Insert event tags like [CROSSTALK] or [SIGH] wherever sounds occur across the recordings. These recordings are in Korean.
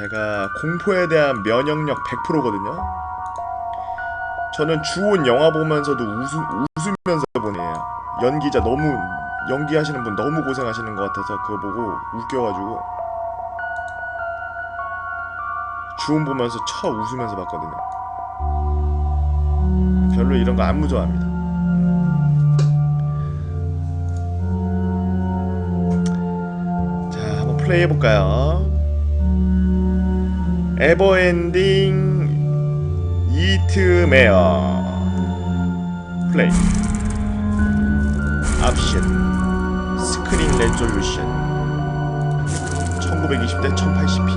제가 공포에 대한 면역력 100%거든요. 저는 주온 영화 보면서도 웃음, 웃으면서 보내요. 연기자 너무 연기하시는 분 너무 고생하시는 것 같아서 그거 보고 웃겨가지고 주온 보면서 쳐 웃으면서 봤거든요. 별로 이런 거 안 무서워합니다. 자, 한번 플레이 해볼까요? 에버엔딩 이트메어 플레이 옵션 스크린 레졸루션 1920대 1080p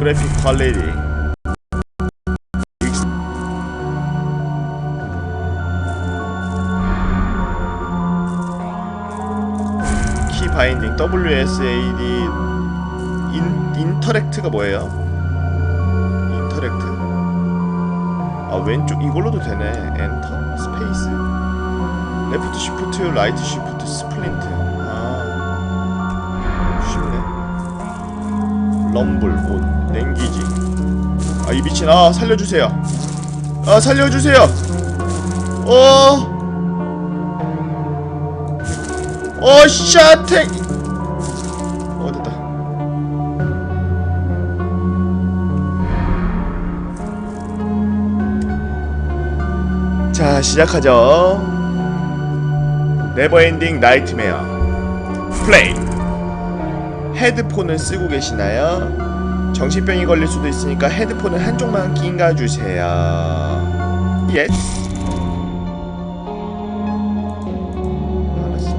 그래픽 퀄리티 키 바인딩 WSAD 인, 인터랙트가 뭐예요? 인터랙트 아 왼쪽 이걸로도 되네 엔터? 스페이스? 레프트 시프트 라이트 시프트 스플린트 아 쉽네 럼블 옷 냉기지 아 이 미친 아 살려주세요 아 살려주세요 어 어, 샤탱! 자, 시작하죠. 네버엔딩 나이트메어. 플레이. 헤드폰을 쓰고 계시나요? 정신병이 걸릴 수도 있으니까 헤드폰을 한쪽만 낀가 주세요. 예스. 알았어.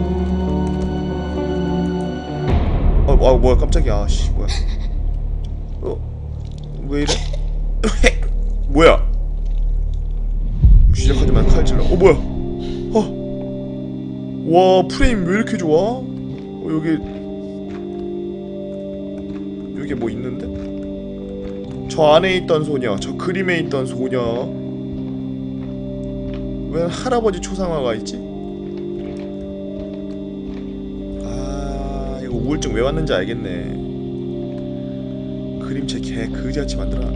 어, 어 뭐야 깜짝이야 아씨 뭐야 어 왜 이래 [LAUGHS] 뭐야 와 프레임 왜 이렇게 좋아? 어 여기. 여기 뭐 있는데? 저 안에 있던 소녀 저 그림에 있던 소녀. 왜 할아버지 초상화가 있지? 아 이거 우울증 왜 왔는지 알겠네. 그림체 개 그지같이 만들어.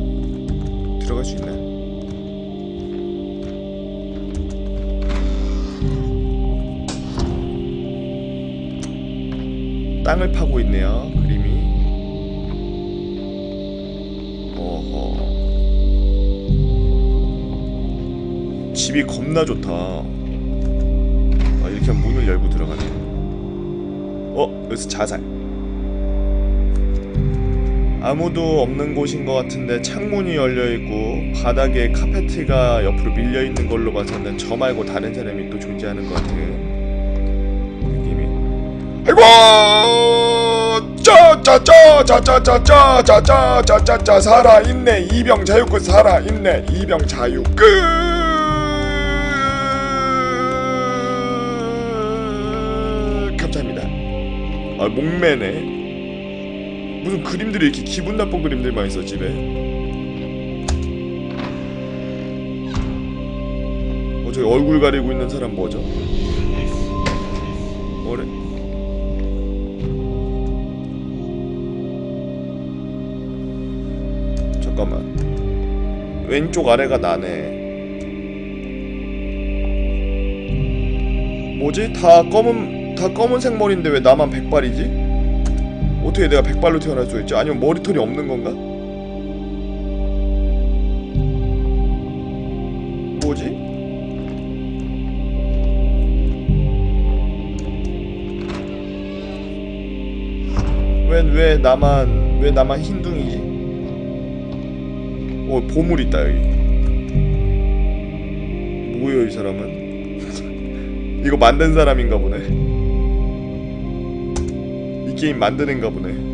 들어갈 수 있네 땅을 파고 있네요 그림이. 어허. 집이 겁나 좋다. 아 이렇게 하면 문을 열고 들어가네. 어 여기서 자살. 아무도 없는 곳인 것 같은데 창문이 열려 있고 바닥에 카페트가 옆으로 밀려 있는 걸로 봐서는 저 말고 다른 사람이 또 존재하는 것 같은 느낌이. 아이고! 짜짜짜짜짜짜짜짜짜짜짜 살아 있네 이병 자유끝 살아 있네 이병 자유끝 감사합니다. 아 목매네. 무슨 그림들이 이렇게 기분 나쁜 그림들만 있어 집에 어 저기 얼굴 가리고 있는 사람 뭐죠? 뭐래? 왼쪽 아래가 나네 뭐지? 다 검은 다 검은색 머리인데 왜 나만 백발이지? 어떻게 내가 백발로 태어날 수 있지? 아니면 머리털이 없는 건가? 뭐지? 왜, 왜 나만, 왜 나만 흰둥이지? 어, 보물 있다, 여기. 뭐예요, 이 사람은? [LAUGHS] 이거 만든 사람인가 보네. 이 게임 만드는가 보네.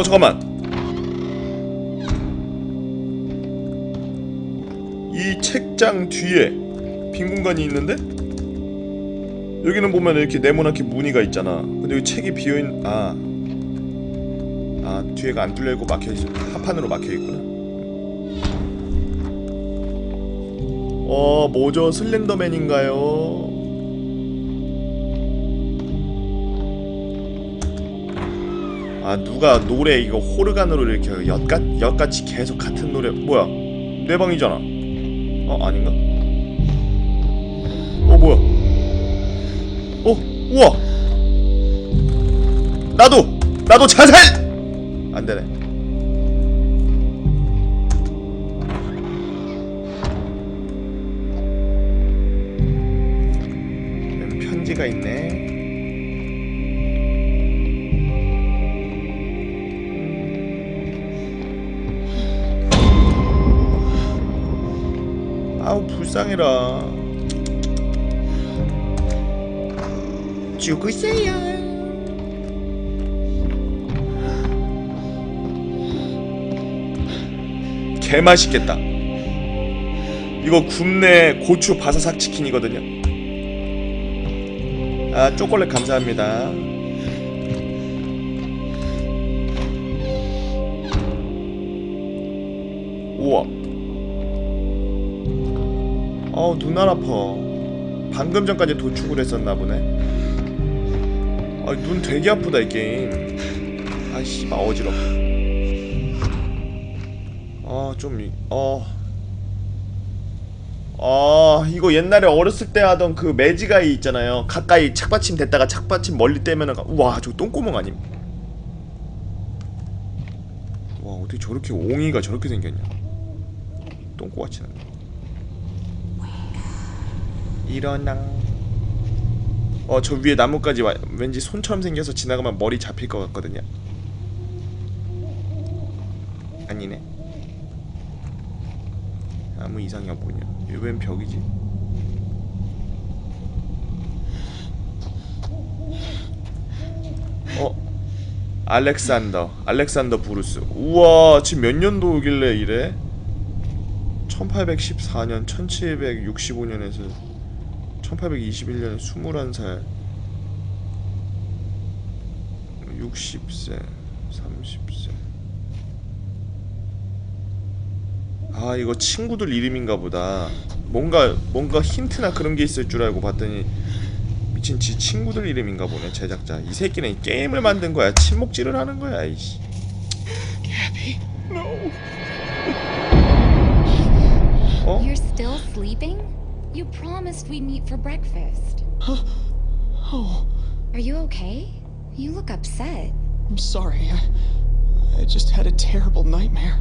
어, 잠깐만. 이 책장 뒤에 빈 공간이 있는데? 여기는 보면 이렇게 네모나게 무늬가 있잖아. 근데 여기 책이 비어있는 아. 아 뒤에가 안 뚫려있고 막혀있어. 하판으로 막혀있구나. 어 뭐죠 슬렌더맨인가요? 아 누가 노래 이거 호르간으로 이렇게 엿같 엿같이 계속 같은 노래 뭐야? 내 방이잖아. 어 아닌가? 어 뭐야? 어 우와! 나도! 나도 자살 안 되네. 음, 편지가 있네 불쌍해라. 죽으세요. 개맛있겠다. 이거 굽네 고추 바사삭 치킨이거든요. 아 초콜릿 감사합니다. 우와 어우 눈알 아파. 방금 전까지 도축을 했었나 보네. 아 눈 되게 아프다 이 게임. 아씨 마 어지러 아좀 어. 아 이거 옛날에 어렸을 때 하던 그 매지가이 있잖아요. 가까이 착받침 됐다가 착받침 멀리 떼면은 가- 우와 저 똥구멍 아님. 와 어떻게 저렇게 옹이가 저렇게 생겼냐. 똥꼬같이 생겼네 일어나. 어 저 위에 나뭇가지 와, 왠지 손처럼 생겨서 지나가면 머리 잡힐 것 같거든요. 아니네. 아무 이상이 없군요. 이웬 벽이지? 어? 알렉산더. 알렉산더 브루스. 우와 지금 몇 년도길래 이래? 1814년 1765년에서 1821년에 21살. 60세 30세. 아 이거 친구들 이름인가 보다. 뭔가 뭔가 힌트나 그런 게 있을 줄 알고 봤더니 미친 지 친구들 이름인가 보네 제작자. 이 새끼는 게임을 만든 거야. 침묵질을 하는 거야 이씨. 어? You're still sleeping? You promised we'd meet for breakfast. Oh, Are you okay? You look upset. I'm sorry. I, I just had a terrible nightmare.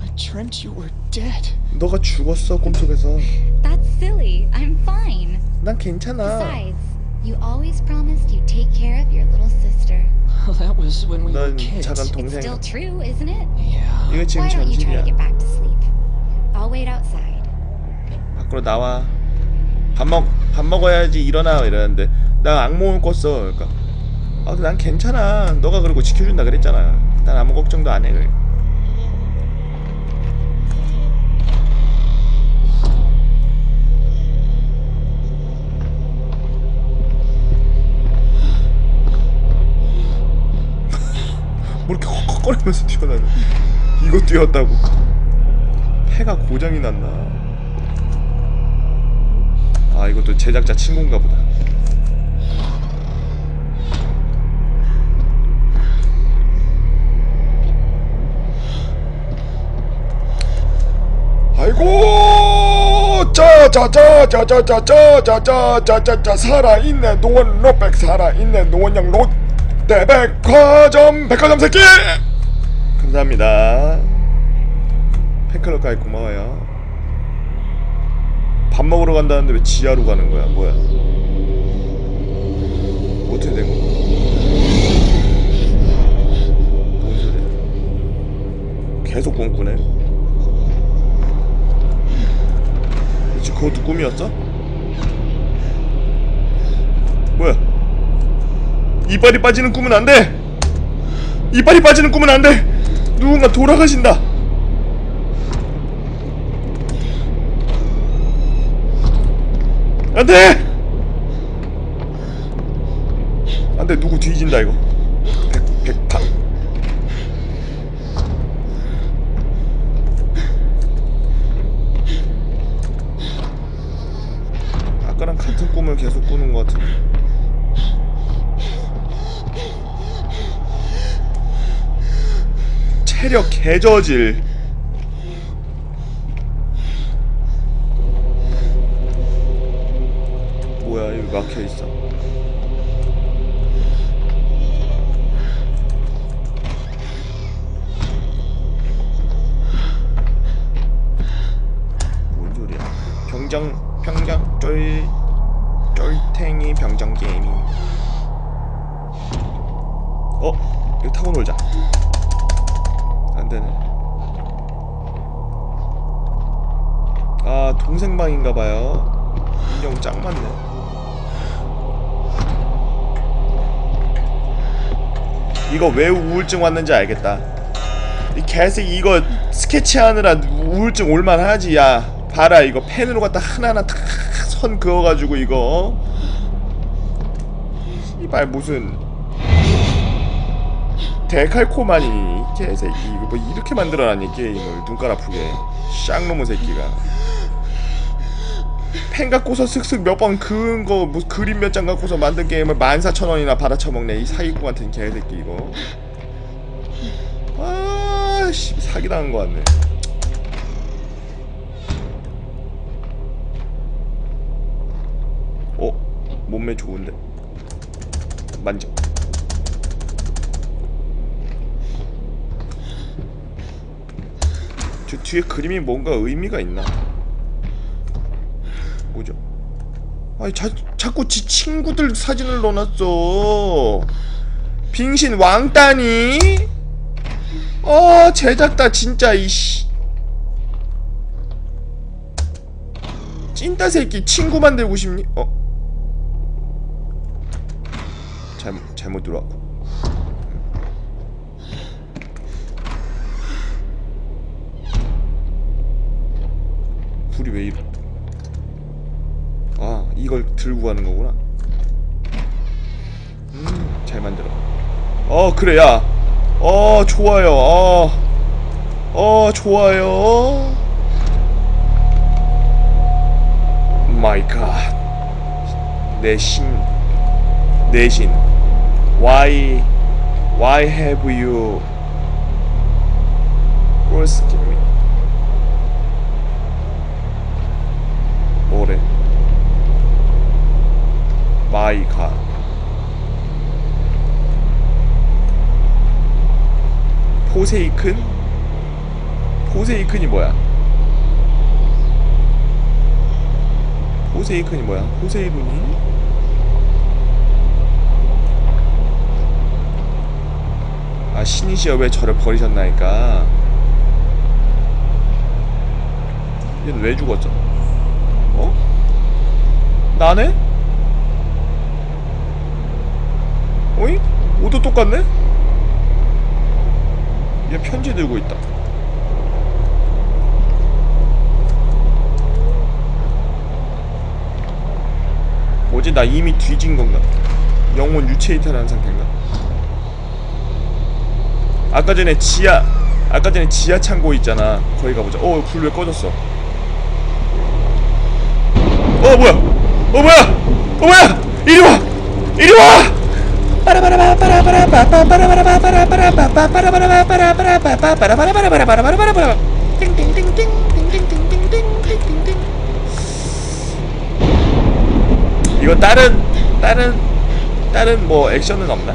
I dreamt you were dead. 너가 죽었어 꿈속에서 That's silly. I'm fine. 난 괜찮아 Besides, you always promised you'd take care of your little sister. Well, that was when we were 넌 kids. 작은 It's 동생 still true, isn't it? Yeah. 이거 지금 Why don't you try 전실이야 to get back to sleep? I'll wait outside. 밖으로 나와. 밥 먹 밥 먹어야지 일어나 이러는데 나 악몽을 꿨어. 그러니까. 아, 난 괜찮아. 너가 그러고 지켜준다 그랬잖아. 난 아무 걱정도 안해. 그래. 뭐 이렇게 헉헉거리면서 뛰어나는 이거 뛰었다고? 폐가 고장이 났나 아 이것도 제작자 친구인가 보다 아이고 짜자자자자자자자자자자 살아있네 노원 롯백 살아있네 노원양 롯데백화점 백화점 새끼 감사합니다 팬클럽까지 고마워요 밥 먹으러 간다는데 왜 지하로 가는 거야? 뭐야? 어떻게 된 거야? 뭔 소리야? 계속 꿈꾸네? 그치 그것도 꿈이었어? 뭐야? 이빨이 빠지는 꿈은 안 돼! 이빨이 빠지는 꿈은 안 돼! 누군가 돌아가신다 안돼! 안돼 누구 뒤진다 이거? 백 백파 아까랑 같은 꿈을 계속 꾸는 것 같은데. 체력 개저질 병장 쫄 쫄탱이 병장 게임이. 어 이거 타고 놀자. 안 되네. 아 동생 방인가 봐요. 인형 짱 많네. 이거 왜 우울증 왔는지 알겠다. 이 개새끼 이거 스케치하느라 우울증 올만 하지. 야, 봐라 이거 펜으로 갖다 하나하나 다 선 그어가지고 이거. 이발 무슨 데칼코마니 이 개새끼 이거 뭐 이렇게 만들어놨니 게임을 눈깔 아프게 쌍놈의 새끼가. 펜 갖고서 슥슥 몇 번 그은 거, 뭐 그림 몇 장 갖고서 만든 게임을 14,000원이나 받아 처먹네. 이 사기꾼 같은 개새끼 이거. 아, 씨, 사기당한 거 같네. 몸매 좋은데? 만져. 저 뒤에 그림이 뭔가 의미가 있나? 뭐죠? 아니 자, 자꾸 지 친구들 사진을 넣어놨어 빙신 왕따니? 어 제작다 진짜 이씨 찐따 새끼 친구 만들고 싶니? 어? 잘못 잘못 들어왔고 불이 왜 이래? 아 이걸 들고 가는 거구나. 음 잘 만들어. 어 그래 야어 좋아요. 어, 어 좋아요. 마이 갓 내신 내신 why why have you forced me 뭐래 마이 갓 포세이큰? 포세이큰이 뭐야? 포세이큰이 뭐야? 포세이돈이? 아 신이시여 왜 저를 버리셨나이까 얘는 왜 죽었죠? 어? 나네? 어이? 옷도 똑같네? 얘 편지 들고 있다. 뭐지? 나 이미 뒤진 건가? 영혼 유체 이탈하는 상태인가? 아까 전에 지하 아까 전에 지하 창고 있잖아. 거기 가보자. 어, 불 왜 꺼졌어? 어, 뭐야? 어, 뭐야? 어, 뭐야? 이리 와! 이리 와! 이거 다른 다른 다른 뭐 액션은 없나?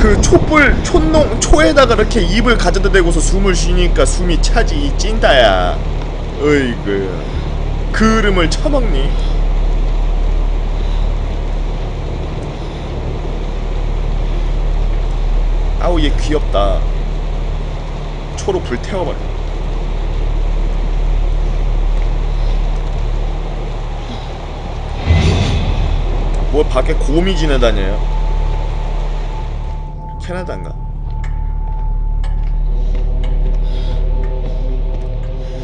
그 촛불 촛농 초에다가 이렇게 입을 가져다 대고서 숨을 쉬니까 숨이 차지 이 찐따야. 어이구. 그름을 처먹니? 아우 얘 귀엽다. 초로 불 태워버려. 뭐 밖에 곰이 지나다녀요. 캐나다인가?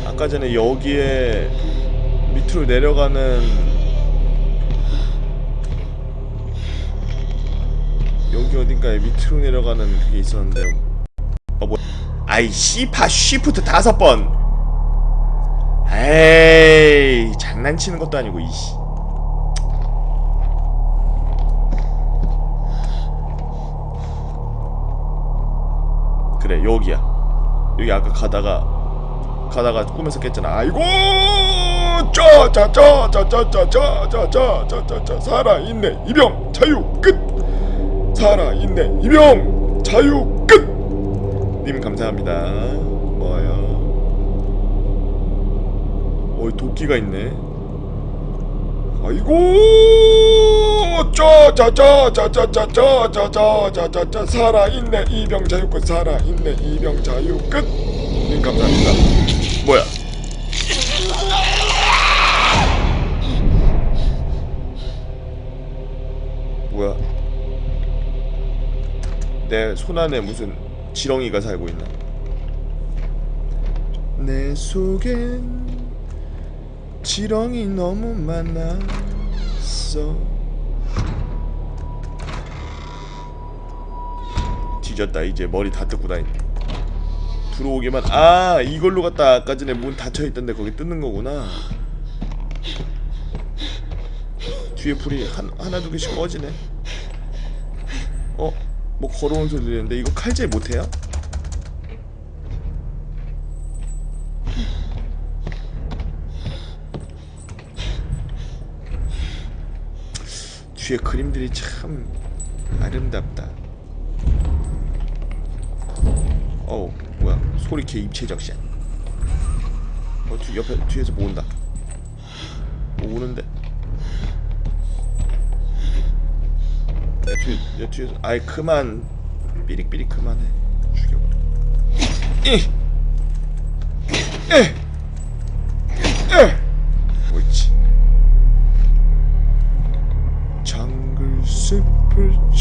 아까 전에 여기에 밑으로 내려가는 여기 어딘가에 밑으로 내려가는 그게 있었는데 어 뭐? 아이 씨파 쉬프트 다섯 번. 에이 장난치는 것도 아니고 이씨. 그래 여기야. 여기 아까 가다가 가다가 꿈에서 깼잖아. 아이고 짜자자자자자자자자자자 살아 있네 이병 자유 끝. 살아 있네 이병 자유 끝. 님 감사합니다. 뭐요? 어 도끼가 있네. 아이고 짜자자자자자자자자자자자 살아 있네 이병 자유 끝 살아 있네 이병 자유 끝. 님 감사합니다. 뭐야? 뭐야? 내 손 안에 무슨 지렁이가 살고 있나? 내 속엔 지렁이 너무 많았어. 뒤졌다 이제 머리 다 뜯고 다니. 들어오기만 아 이걸로 갔다 아까 전에 문 닫혀 있던데 거기 뜯는 거구나. 뒤에 불이 한, 하나 두 개씩 꺼지네. 어? 뭐 걸어온 소리 들리는데 이거 칼질 못해요? 뒤에 그림들이 참 아름답다. 어우 뭐야 소리 개 입체적샷. 어 뒤, 옆에 뒤에서 뭐 온다. 뭐 오는데. 야 뒤에 야 뒤에서 아이 그만 삐릭삐릭 그만해 죽여버려. 이. 에. 에.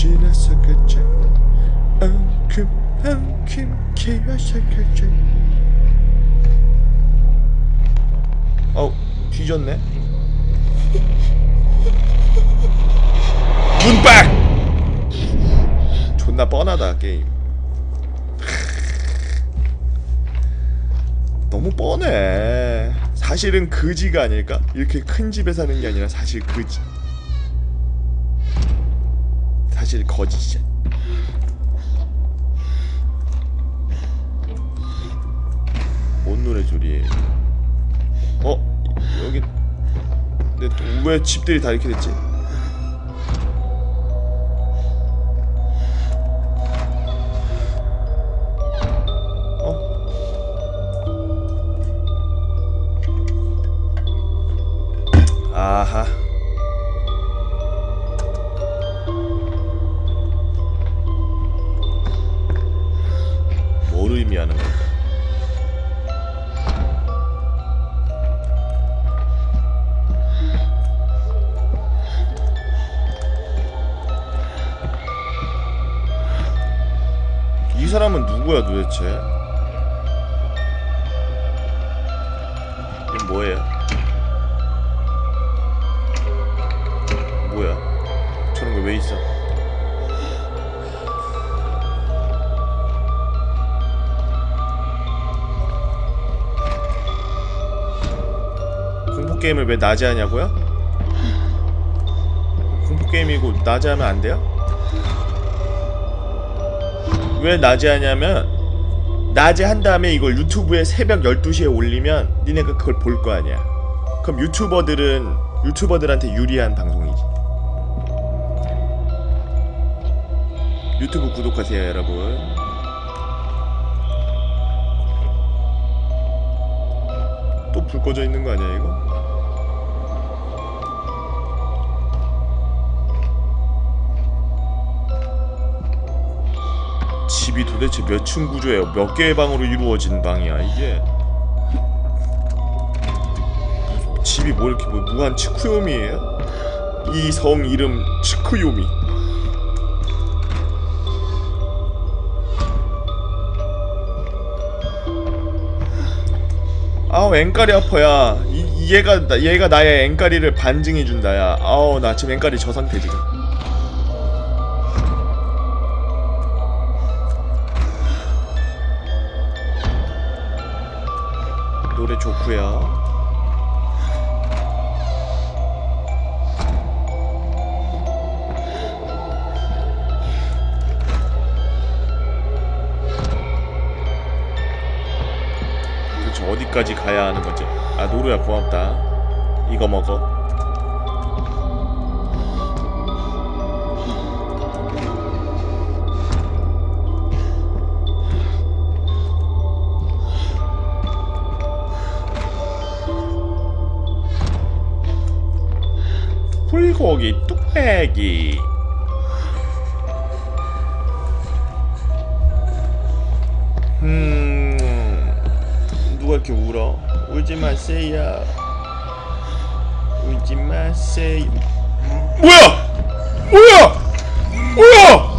지나서 가자 엉큼 엉큼 기어서 가자 어우 뒤졌네. 문박! 존나 뻔하다 게임. 너무 뻔해. 사실은 그지가 아닐까? 이렇게 큰 집에 사는 게 아니라 사실 그지 사실 거짓이야. 뭔 노래소리예요? 어? 여기 근데 왜 집들이 다 이렇게 됐지? 사람은 누구야 도대체? 이건 뭐예요? 뭐야? 저런 거 왜 있어? 공포 게임을 왜 낮에 하냐고요? 공포 게임이고 낮에 하면 안 돼요? 왜 낮에 하냐면 낮에 한 다음에 이걸 유튜브에 새벽 12시에 올리면 니네가 그걸 볼 거 아니야. 그럼 유튜버들은 유튜버들한테 유리한 방송이지. 유튜브 구독하세요, 여러분. 또 불 꺼져 있는 거 아니야, 이거? 집이 도대체 몇 층 구조예요? 몇 개의 방으로 이루어진 방이야 이게? 집이 뭐 이렇게 뭐 무한 치쿠요미예요? 이 성 이름 치쿠요미. 아우 앵까리 아파야 이, 얘가 나- 얘가 나의 앵까리를 반증해 준다야 아우 나 지금 앵까리 저 상태 지금 노래 좋구요 도대체 어디까지 가야 하는 거지? 아 노루야 고맙다. 이거 먹어. 불고기 뚝배기. 음. 누가 이렇게 울어? 울지 마세요. 울지 마세요. 뭐야? 뭐야? 뭐야?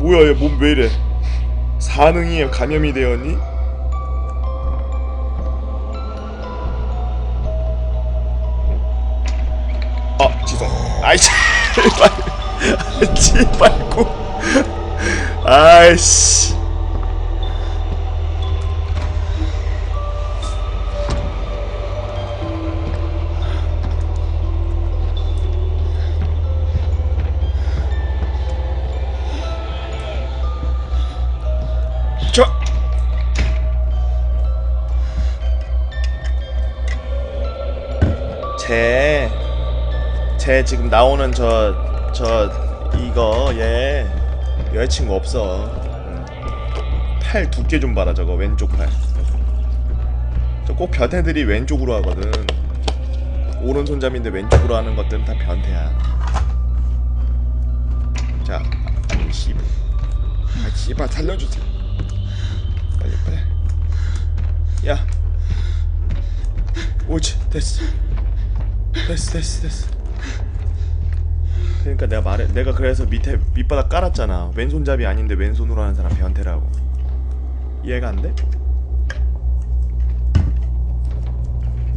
뭐야 얘 몸 왜 이래? 사능이 감염이 되었니? 아이 제발. 제발 고. 아이씨. 제 지금 나오는 저, 저 이거 얘 여자친구 없어. 응. 팔 두께 좀 봐라 저거 왼쪽 팔. 저 꼭 변태들이 왼쪽으로 하거든. 오른손잡이인데 왼쪽으로 하는 것들은 다 변태야. 자, 아니 씨발, 아 씨발 살려주세요. 빨리 빨리 야 옳지 됐어 됐어 됐어 됐어 그러니까 내가 말해 내가 그래서 밑에 밑바닥 깔았잖아 왼손잡이 아닌데 왼손으로 하는 사람 변태라고 이해가 안 돼?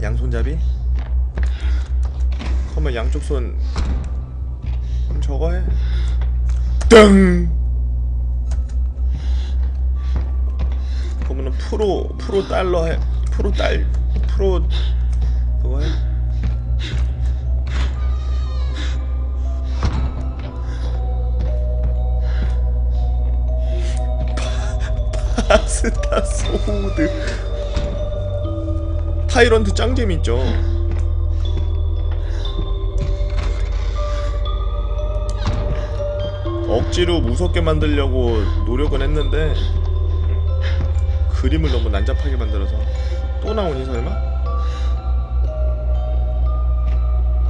양손잡이? 그러면 양쪽 손 그럼 저거 해 땡! 그러면은 프로 프로 달러 해 프로 달 프로 그거 해 파- 파스타 소드 타이런트 짱 재밌죠 억지로 무섭게 만들려고 노력은 했는데 그림을 너무 난잡하게 만들어서 또 나오니 설마?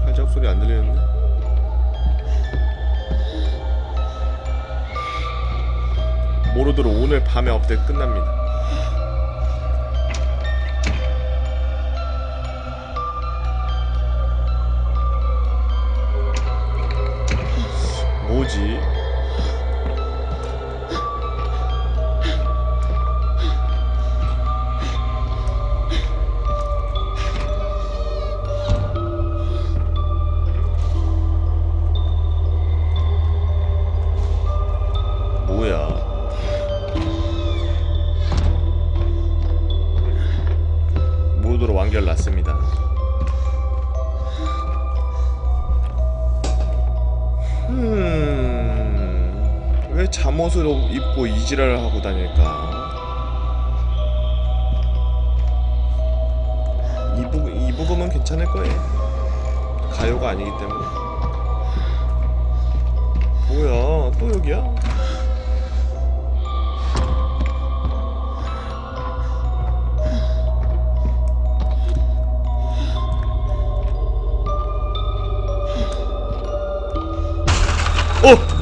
발작 소리 안 들리는데? 모르도록 오늘 밤에 업데이트 끝납니다. 뭐지? 뭐야? 완결 났습니다. 음, 왜 잠옷을 입고 이지랄을 하고 다닐까? 이 부분 이 부분은 괜찮을 거예요. 가요가 아니기 때문에. 뭐야? 또 여기야? 哦。